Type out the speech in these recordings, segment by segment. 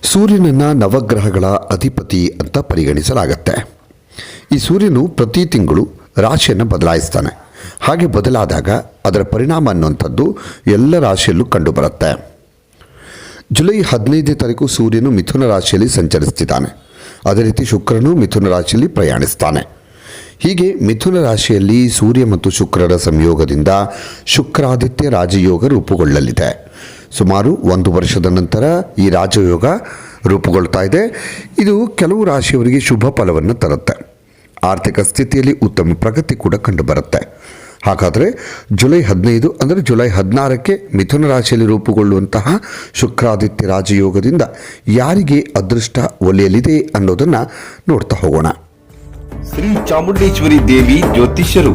ಸೂರ್ಯನನ್ನ ನವಗ್ರಹಗಳ ಅಧಿಪತಿ ಅಂತ ಪರಿಗಣಿಸಲಾಗತ್ತೆ. ಈ ಸೂರ್ಯನು ಪ್ರತಿ ತಿಂಗಳು ರಾಶಿಯನ್ನು ಬದಲಾಯಿಸ್ತಾನೆ. ಹಾಗೆ ಬದಲಾದಾಗ ಅದರ ಪರಿಣಾಮ ಅನ್ನುವಂಥದ್ದು ಎಲ್ಲ ರಾಶಿಯಲ್ಲೂ ಕಂಡುಬರುತ್ತೆ. ಜುಲೈ ಹದಿನೈದನೇ ತಾರೀಕು ಸೂರ್ಯನು ಮಿಥುನ ರಾಶಿಯಲ್ಲಿ ಸಂಚರಿಸ್ತಿದ್ದಾನೆ. ಅದೇ ರೀತಿ ಶುಕ್ರನು ಮಿಥುನ ರಾಶಿಯಲ್ಲಿ ಪ್ರಯಾಣಿಸ್ತಾನೆ. ಹೀಗೆ ಮಿಥುನ ರಾಶಿಯಲ್ಲಿ ಸೂರ್ಯ ಮತ್ತು ಶುಕ್ರರ ಸಂಯೋಗದಿಂದ ಶುಕ್ರಾದಿತ್ಯ ರಾಜಯೋಗ ರೂಪುಗೊಳ್ಳಲಿದೆ. ಸುಮಾರು ಒಂದು ವರ್ಷದ ನಂತರ ಈ ರಾಜಯೋಗ ರೂಪುಗೊಳ್ತಾ ಇದೆ. ಇದು ಕೆಲವು ರಾಶಿಯವರಿಗೆ ಶುಭ ಫಲವನ್ನು ತರುತ್ತೆ. ಆರ್ಥಿಕ ಸ್ಥಿತಿಯಲ್ಲಿ ಉತ್ತಮ ಪ್ರಗತಿ ಕೂಡ ಕಂಡುಬರುತ್ತೆ. ಹಾಗಾದರೆ ಜುಲೈ ಹದಿನೈದು ಅಂದರೆ ಜುಲೈ ಹದಿನಾರಕ್ಕೆ ಮಿಥುನ ರಾಶಿಯಲ್ಲಿ ರೂಪುಗೊಳ್ಳುವಂತಹ ಶುಕ್ರಾದಿತ್ಯ ರಾಜಯೋಗದಿಂದ ಯಾರಿಗೆ ಅದೃಷ್ಟ ಒಲಿಯಲಿದೆ ಅನ್ನೋದನ್ನು ನೋಡ್ತಾ ಹೋಗೋಣ. ಶ್ರೀ ಚಾಮುಂಡೇಶ್ವರಿ ದೇವಿ ಜ್ಯೋತಿಷ್ಯರು.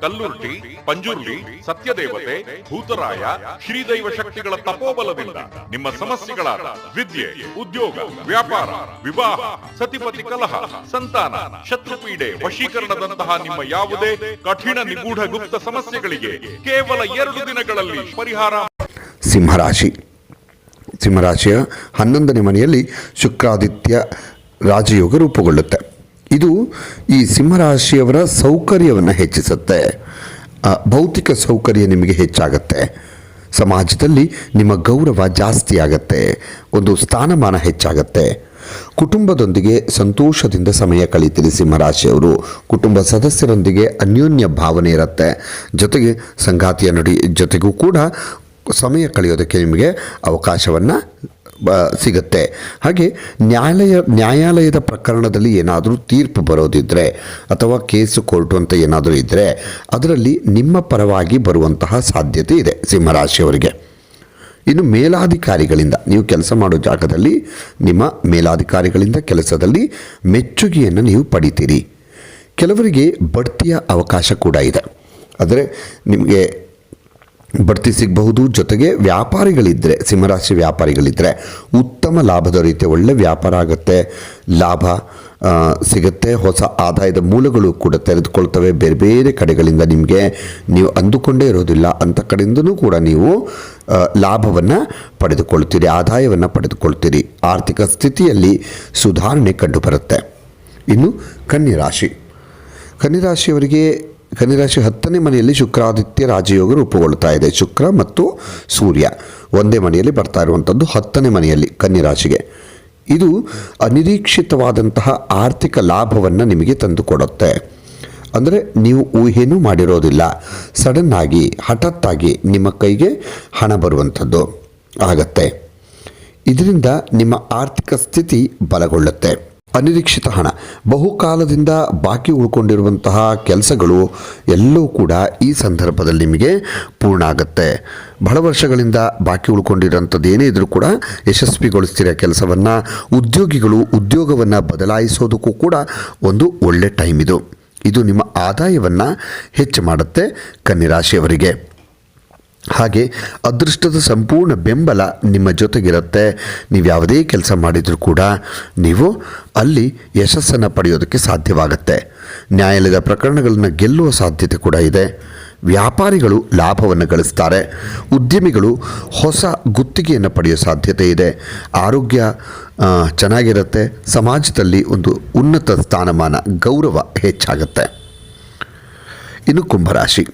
ಕಲ್ಲುರ್ಟಿ ಪಂಜುರ್ಲಿ, ಸತ್ಯದೇವತೆ, ಭೂತರಾಯ, ಶ್ರೀದೈವ ಶಕ್ತಿಗಳ ತಪೋಬಲದಿಂದ ನಿಮ್ಮ ಸಮಸ್ಯೆಗಳಾದ ವಿದ್ಯೆ, ಉದ್ಯೋಗ, ವ್ಯಾಪಾರ, ವಿವಾಹ, ಸತಿಪತಿ ಕಲಹ, ಸಂತಾನ, ಶತ್ರುಪೀಡೆ ವಶೀಕರಣದಂತಹ ನಿಮ್ಮ ಯಾವುದೇ ಕಠಿಣ ನಿಗೂಢ ಗುಪ್ತ ಸಮಸ್ಯೆಗಳಿಗೆ ಕೇವಲ ಎರಡು ದಿನಗಳಲ್ಲಿ ಪರಿಹಾರ. ಸಿಂಹರಾಶಿ. ಸಿಂಹರಾಶಿಯ ಹನ್ನೊಂದನೇ ಮನೆಯಲ್ಲಿ ಶುಕ್ರಾದಿತ್ಯ ರಾಜಯೋಗ ರೂಪುಗೊಳ್ಳುತ್ತೆ. ಇದು ಈ ಸಿಂಹರಾಶಿಯವರ ಸೌಕರ್ಯವನ್ನು ಹೆಚ್ಚಿಸುತ್ತೆ. ಭೌತಿಕ ಸೌಕರ್ಯ ನಿಮಗೆ ಹೆಚ್ಚಾಗತ್ತೆ. ಸಮಾಜದಲ್ಲಿ ನಿಮ್ಮ ಗೌರವ ಜಾಸ್ತಿ ಆಗತ್ತೆ ಒಂದು ಸ್ಥಾನಮಾನ ಹೆಚ್ಚಾಗತ್ತೆ. ಕುಟುಂಬದೊಂದಿಗೆ ಸಂತೋಷದಿಂದ ಸಮಯ ಕಳೀತೀರಿ ಸಿಂಹರಾಶಿಯವರು. ಕುಟುಂಬ ಸದಸ್ಯರೊಂದಿಗೆ ಅನ್ಯೋನ್ಯ ಭಾವನೆ ಇರುತ್ತೆ. ಜೊತೆಗೆ ಸಂಗಾತಿಯ ನಡಿ ಜೊತೆಗೂ ಕೂಡ ಸಮಯ ಕಳೆಯೋದಕ್ಕೆ ನಿಮಗೆ ಅವಕಾಶವನ್ನು ಸಿಗುತ್ತೆ. ಹಾಗೆ ನ್ಯಾಯಾಲಯ, ನ್ಯಾಯಾಲಯದ ಪ್ರಕರಣದಲ್ಲಿ ಏನಾದರೂ ತೀರ್ಪು ಬರೋದಿದ್ದರೆ ಅಥವಾ ಕೇಸು ಕೋರ್ಟು ಅಂತ ಏನಾದರೂ ಇದ್ದರೆ ಅದರಲ್ಲಿ ನಿಮ್ಮ ಪರವಾಗಿ ಬರುವಂತಹ ಸಾಧ್ಯತೆ ಇದೆ ಸಿಂಹರಾಶಿಯವರಿಗೆ. ಇನ್ನು ಮೇಲಾಧಿಕಾರಿಗಳಿಂದ, ನೀವು ಕೆಲಸ ಮಾಡೋ ಜಾಗದಲ್ಲಿ, ನಿಮ್ಮ ಮೇಲಾಧಿಕಾರಿಗಳಿಂದ ಕೆಲಸದಲ್ಲಿ ಮೆಚ್ಚುಗೆಯನ್ನು ನೀವು ಪಡಿತೀರಿ. ಕೆಲವರಿಗೆ ಬಡ್ತಿಯ ಅವಕಾಶ ಕೂಡ ಇದೆ. ಆದರೆ ನಿಮಗೆ ಬಡ್ತಿ ಸಿಗಬಹುದು. ಜೊತೆಗೆ ವ್ಯಾಪಾರಿಗಳಿದ್ದರೆ ಸಿಂಹರಾಶಿ ವ್ಯಾಪಾರಿಗಳಿದ್ದರೆ ಉತ್ತಮ ಲಾಭದ ರೀತಿಯ ಒಳ್ಳೆ ವ್ಯಾಪಾರ ಆಗುತ್ತೆ. ಲಾಭ ಸಿಗುತ್ತೆ. ಹೊಸ ಆದಾಯದ ಮೂಲಗಳು ಕೂಡ ತೆರೆದುಕೊಳ್ತವೆ. ಬೇರೆ ಬೇರೆ ಕಡೆಗಳಿಂದ ನಿಮಗೆ ನೀವು ಅಂದುಕೊಂಡೇ ಇರೋದಿಲ್ಲ ಅಂಥ ಕಡೆಯಿಂದನೂ ಕೂಡ ನೀವು ಲಾಭವನ್ನು ಪಡೆದುಕೊಳ್ತೀರಿ ಆದಾಯವನ್ನು ಪಡೆದುಕೊಳ್ತೀರಿ ಆರ್ಥಿಕ ಸ್ಥಿತಿಯಲ್ಲಿ ಸುಧಾರಣೆ ಕಂಡುಬರುತ್ತೆ. ಇನ್ನು ಕನ್ಯರಾಶಿ ಕನ್ಯರಾಶಿಯವರಿಗೆ ಕನ್ಯರಾಶಿ ಹತ್ತನೇ ಮನೆಯಲ್ಲಿ ಶುಕ್ರಾದಿತ್ಯ ರಾಜಯೋಗ ರೂಪುಗೊಳ್ಳುತ್ತಾ ಇದೆ. ಶುಕ್ರ ಮತ್ತು ಸೂರ್ಯ ಒಂದೇ ಮನೆಯಲ್ಲಿ ಬರ್ತಾ ಇರುವಂಥದ್ದು ಹತ್ತನೇ ಮನೆಯಲ್ಲಿ ಕನ್ಯರಾಶಿಗೆ ಇದು ಅನಿರೀಕ್ಷಿತವಾದಂತಹ ಆರ್ಥಿಕ ಲಾಭವನ್ನು ನಿಮಗೆ ತಂದುಕೊಡುತ್ತೆ. ಅಂದರೆ ನೀವು ಊಹೆನೂ ಮಾಡಿರೋದಿಲ್ಲ. ಸಡನ್ ಆಗಿ, ಹಠಾತ್ತಾಗಿ ನಿಮ್ಮ ಕೈಗೆ ಹಣ ಬರುವಂಥದ್ದು ಆಗತ್ತೆ. ಇದರಿಂದ ನಿಮ್ಮ ಆರ್ಥಿಕ ಸ್ಥಿತಿ ಬಲಗೊಳ್ಳುತ್ತೆ. ಅನಿರೀಕ್ಷಿತ ಹಣ. ಬಹುಕಾಲದಿಂದ ಬಾಕಿ ಉಳ್ಕೊಂಡಿರುವಂತಹ ಕೆಲಸಗಳು ಎಲ್ಲವೂ ಕೂಡ ಈ ಸಂದರ್ಭದಲ್ಲಿ ನಿಮಗೆ ಪೂರ್ಣ ಆಗುತ್ತೆ. ಬಹಳ ವರ್ಷಗಳಿಂದ ಬಾಕಿ ಉಳ್ಕೊಂಡಿರೋಂಥದ್ದು ಏನೇ ಇದ್ರೂ ಕೂಡ ಯಶಸ್ವಿಗೊಳಿಸ್ತಿರೋ ಕೆಲಸವನ್ನು, ಉದ್ಯೋಗಿಗಳು ಉದ್ಯೋಗವನ್ನು ಬದಲಾಯಿಸೋದಕ್ಕೂ ಕೂಡ ಒಂದು ಒಳ್ಳೆ ಟೈಮ್ ಇದು. ಇದು ನಿಮ್ಮ ಆದಾಯವನ್ನು ಹೆಚ್ಚು ಮಾಡುತ್ತೆ ಕನ್ಯರಾಶಿಯವರಿಗೆ ಹಾಗೆ ಅದೃಷ್ಟದ ಸಂಪೂರ್ಣ ಬೆಂಬಲ ನಿಮ್ಮ ಜೊತೆಗಿರುತ್ತೆ. ನೀವು ಯಾವುದೇ ಕೆಲಸ ಮಾಡಿದರೂ ಕೂಡ ನೀವು ಅಲ್ಲಿ ಯಶಸ್ಸನ್ನು ಪಡೆಯೋದಕ್ಕೆ ಸಾಧ್ಯವಾಗುತ್ತೆ. ನ್ಯಾಯಾಲಯದ ಪ್ರಕರಣಗಳನ್ನು ಗೆಲ್ಲುವ ಸಾಧ್ಯತೆ ಕೂಡ ಇದೆ. ವ್ಯಾಪಾರಿಗಳು ಲಾಭವನ್ನು ಗಳಿಸ್ತಾರೆ. ಉದ್ಯಮಿಗಳು ಹೊಸ ಗುತ್ತಿಗೆಯನ್ನು ಪಡೆಯೋ ಸಾಧ್ಯತೆ ಇದೆ. ಆರೋಗ್ಯ ಚೆನ್ನಾಗಿರುತ್ತೆ. ಸಮಾಜದಲ್ಲಿ ಒಂದು ಉನ್ನತ ಸ್ಥಾನಮಾನ, ಗೌರವ ಹೆಚ್ಚಾಗುತ್ತೆ. ಇನ್ನು ಕುಂಭರಾಶಿ.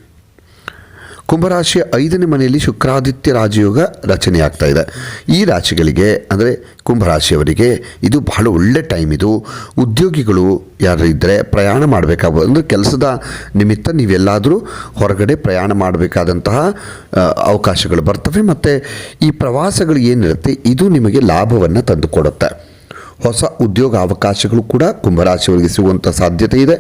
ಕುಂಭರಾಶಿಯ ಐದನೇ ಮನೆಯಲ್ಲಿ ಶುಕ್ರಾದಿತ್ಯ ರಾಜಯೋಗ ರಚನೆಯಾಗ್ತಾ ಇದೆ. ಈ ರಾಶಿಗಳಿಗೆ, ಅಂದರೆ ಕುಂಭರಾಶಿಯವರಿಗೆ ಇದು ಬಹಳ ಒಳ್ಳೆ ಟೈಮ್ ಇದು. ಉದ್ಯೋಗಿಗಳು ಯಾರು ಇದ್ದರೆ ಪ್ರಯಾಣ ಮಾಡಬೇಕಾಗ ಅಂದರೆ ಕೆಲಸದ ನಿಮಿತ್ತ ನೀವೆಲ್ಲಾದರೂ ಹೊರಗಡೆ ಪ್ರಯಾಣ ಮಾಡಬೇಕಾದಂತಹ ಅವಕಾಶಗಳು ಬರ್ತವೆ. ಮತ್ತು ಈ ಪ್ರವಾಸಗಳು ಏನಿರುತ್ತೆ, ಇದು ನಿಮಗೆ ಲಾಭವನ್ನು ತಂದುಕೊಡುತ್ತೆ. ಹೊಸ ಉದ್ಯೋಗ ಅವಕಾಶಗಳು ಕೂಡ ಕುಂಭರಾಶಿಯವರಿಗೆ ಸಿಗುವಂಥ ಸಾಧ್ಯತೆ ಇದೆ.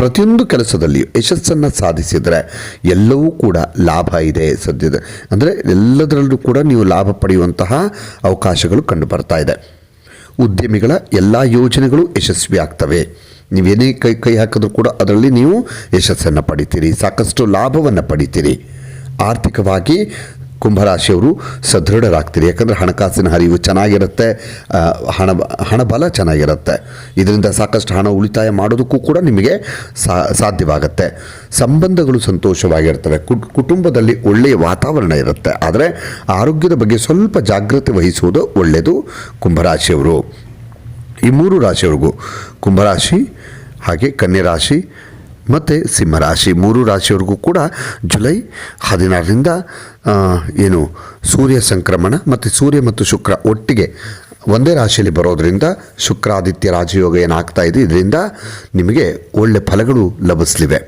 ಪ್ರತಿಯೊಂದು ಕೆಲಸದಲ್ಲಿಯೂ ಯಶಸ್ಸನ್ನು ಸಾಧಿಸಿದರೆ ಎಲ್ಲವೂ ಕೂಡ ಲಾಭ ಇದೆ ಸದ್ಯದ. ಅಂದರೆ ಎಲ್ಲದರಲ್ಲೂ ಕೂಡ ನೀವು ಲಾಭ ಪಡೆಯುವಂತಹ ಅವಕಾಶಗಳು ಕಂಡುಬರ್ತಾ ಇದೆ. ಉದ್ಯಮಿಗಳ ಎಲ್ಲ ಯೋಜನೆಗಳು ಯಶಸ್ವಿ ಆಗ್ತವೆ. ನೀವೇನೇ ಕೈ ಕೈ ಹಾಕಿದ್ರೂ ಕೂಡ ಅದರಲ್ಲಿ ನೀವು ಯಶಸ್ಸನ್ನು ಪಡಿತೀರಿ. ಸಾಕಷ್ಟು ಲಾಭವನ್ನು ಪಡಿತೀರಿ. ಆರ್ಥಿಕವಾಗಿ ಕುಂಭರಾಶಿಯವರು ಸದೃಢರಾಗ್ತೀರಿ. ಯಾಕಂದರೆ ಹಣಕಾಸಿನ ಹರಿವು ಚೆನ್ನಾಗಿರುತ್ತೆ ಹಣ ಹಣ ಹಣಬಲ ಚೆನ್ನಾಗಿರುತ್ತೆ. ಇದರಿಂದ ಸಾಕಷ್ಟು ಹಣ ಉಳಿತಾಯ ಮಾಡೋದಕ್ಕೂ ಕೂಡ ನಿಮಗೆ ಸಾಧ್ಯವಾಗುತ್ತೆ. ಸಂಬಂಧಗಳು ಸಂತೋಷವಾಗಿರ್ತವೆ. ಕುಟ್- ಕುಟುಂಬದಲ್ಲಿ ಒಳ್ಳೆಯ ವಾತಾವರಣ ಇರುತ್ತೆ. ಆದರೆ ಆರೋಗ್ಯದ ಬಗ್ಗೆ ಸ್ವಲ್ಪ ಜಾಗ್ರತೆ ವಹಿಸುವುದು ಒಳ್ಳೆಯದು ಕುಂಭರಾಶಿಯವರು. ಈ ಮೂರು ರಾಶಿಯವ್ರಿಗೂ ಕುಂಭರಾಶಿ, ಹಾಗೆ ಕನ್ಯಾ ರಾಶಿ ಮತ್ತು ಸಿಂಹರಾಶಿ ಮೂರು ರಾಶಿಯವರೆಗೂ ಕೂಡ ಜುಲೈ ಹದಿನಾರರಿಂದ ಏನು ಸೂರ್ಯ ಸಂಕ್ರಮಣ ಮತ್ತು ಸೂರ್ಯ ಮತ್ತು ಶುಕ್ರ ಒಟ್ಟಿಗೆ ಒಂದೇ ರಾಶಿಯಲ್ಲಿ ಬರೋದರಿಂದ ಶುಕ್ರಾದಿತ್ಯ ರಾಜಯೋಗ ಏನಾಗ್ತಾ ಇದೆ, ಇದರಿಂದ ನಿಮಗೆ ಒಳ್ಳೆ ಫಲಗಳು ಲಭಿಸಲಿವೆ.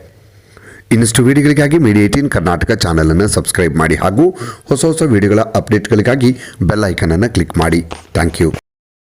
ಇನ್ನಷ್ಟು ವಿಡಿಯೋಗಳಿಗಾಗಿ ಮೀಡಿಯಾ ಏಟೀನ್ ಕರ್ನಾಟಕ ಚಾನಲನ್ನು ಸಬ್ಸ್ಕ್ರೈಬ್ ಮಾಡಿ ಹಾಗೂ ಹೊಸ ಹೊಸ ವಿಡಿಯೋಗಳ ಅಪ್ಡೇಟ್ಗಳಿಗಾಗಿ ಬೆಲ್ ಐಕನನ್ನು ಕ್ಲಿಕ್ ಮಾಡಿ. Thank you.